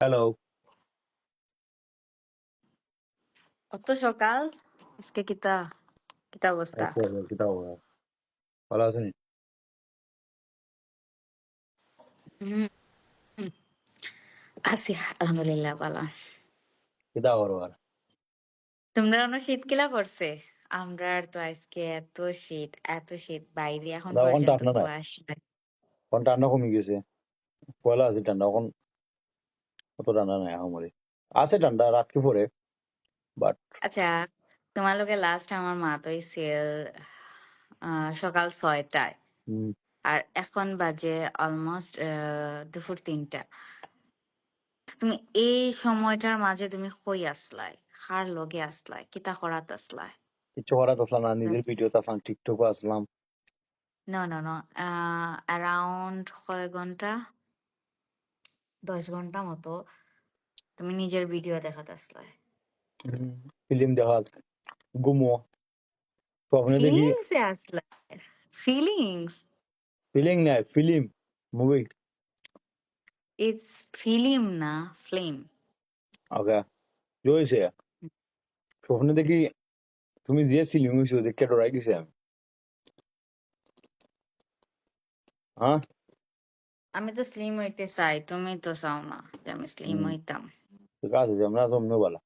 Hello অত সকাল আজকে কিতা কিতা অবস্থা কিতা? ভালো আছেন আছি আলহামদুলিল্লাহ ভালো কিতা আর তোমরা অন্য শীত কিলা পড়ছে আমরা আর তো আজকে এত শীত এত শীত বাইরে এখন পর্যন্ত কুয়াশা এখন ঠান্ডা কমে গেছে পয়লা আছে ঠান্ডা এখন অত ঠান্ডা নাই আছে রাতকে পরে বাট আচ্ছা তোমালোকে লাস্ট আমার মা তো সেল সকাল ছয়টায়। আর এখন বাজে অলমোস্ট দুপুর তিনটা। তুমি এই সময়টার মাঝে তুমি কই আসলাই? কার লগে আসলাই? কিতা করাত আসলাই? কিছু করাত আসলাম না নিজের ভিডিওতে আসলাম টিকটকে আসলাম. আহ অ্যারাউন্ড কয় ঘণ্টা? দশ ঘণ্টা মতো তুমি নিজের ভিডিও দেখাতে আসলে। ফিল্ম দেখা ঘুমো স্বপ্নে দেখি? ফিলিংস আসলে। ফিলিংস ফিলিং নাই ফিল্ম মুভি ইটস ফিলিম না ফিল্ম ওকে জয়ছে স্বপ্নে দেখি? তুমি যে সিলিং হয়েছো ডরাই গেছে আমি হ্যাঁ? আমি তো স্লিম হইতে চাই তুমি তো চাও না যে আমি স্লিম হইতাম ঠিক আছে আমরা তোমরা বলা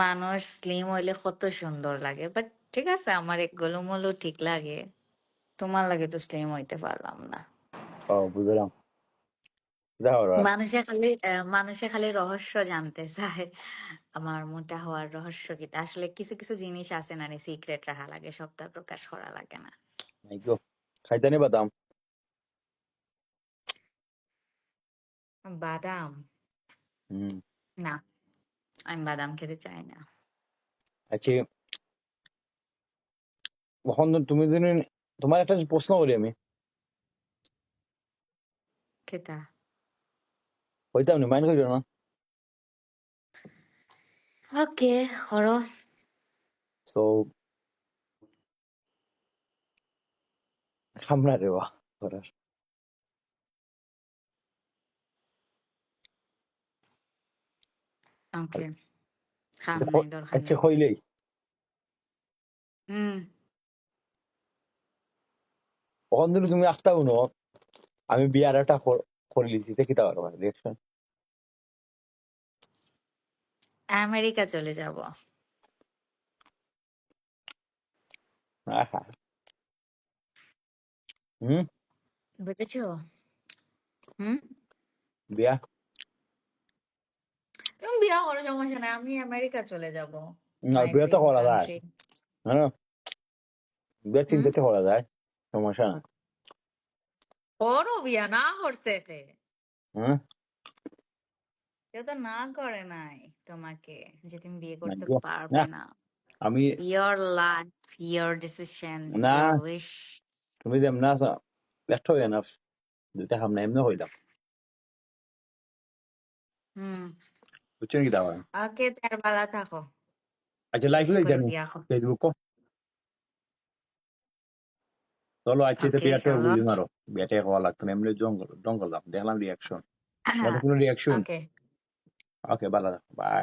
মানুষ স্লিম হইলে কত সুন্দর লাগে বাট ঠিক আছে আমার এক গোলুমলু ঠিক লাগে তোমার লাগে তো স্লিম হইতে পারলাম না ও বুঝলাম মানুষে খালি মানুষে খালি রহস্য জানতে চায় আমার মোটা হওয়ার রহস্য কি আসলে কিছু কিছু জিনিস আছে না সিক্রেট রাখা লাগে সবটা প্রকাশ করা লাগে না খাইতে নি বাদাম বাদাম? হুম। না আমি বাদাম খেতে চাই না। আচ্ছা এখন তুমি যদি তোমার একটা প্রশ্ন করি আমি। খেতা হইতাম নি মাইন্ড করিও না। ওকে করো। তো সামনা রে বা করার। ওকে খাম নাই দরকার আচ্ছা হইলেই। হুম। কখন যদি তুমি আসতে শুনো আমি বিয়ার একটা করে লিছি দেখি তা পারো রিয়াকশন আমেরিকা চলে যাব। হুম? বুঝেছ? হুম? বিয়া? বিয়া করো সমস্যা নাই আমি আমেরিকা চলে যাব। না মাই বিয়া তো করা যায়। হ্যাঁ বিয়া হুম? চিন্তাতে করা যায় সমস্যা না করো বিয়া না করছে কে হ্যাঁ? কেউ তো না করে নাই তোমাকে যে তুমি বিয়ে করতে পারবে না না। আমি ইয়োর লাইফ ইয়োর ডিসিশন না। উইশ তুমি যেমন আছো ব্যর্থ হয়ে না দুইটা সামনে এমনি হইলাম। হুম। বুঝছেন কি দাওয়া ওকে তার বেলা থাকো আচ্ছা লাইক বেশি লই করে জানি ফেসবুক কো চলো আজকে তো ওকে বুঝি মারো বিয়াটা হওয়া লাগতো না এমনি জঙ্গল জঙ্গল দেখলাম রিয়াকশন কোনো রিয়াকশন ওকে ওকে ভালো বাই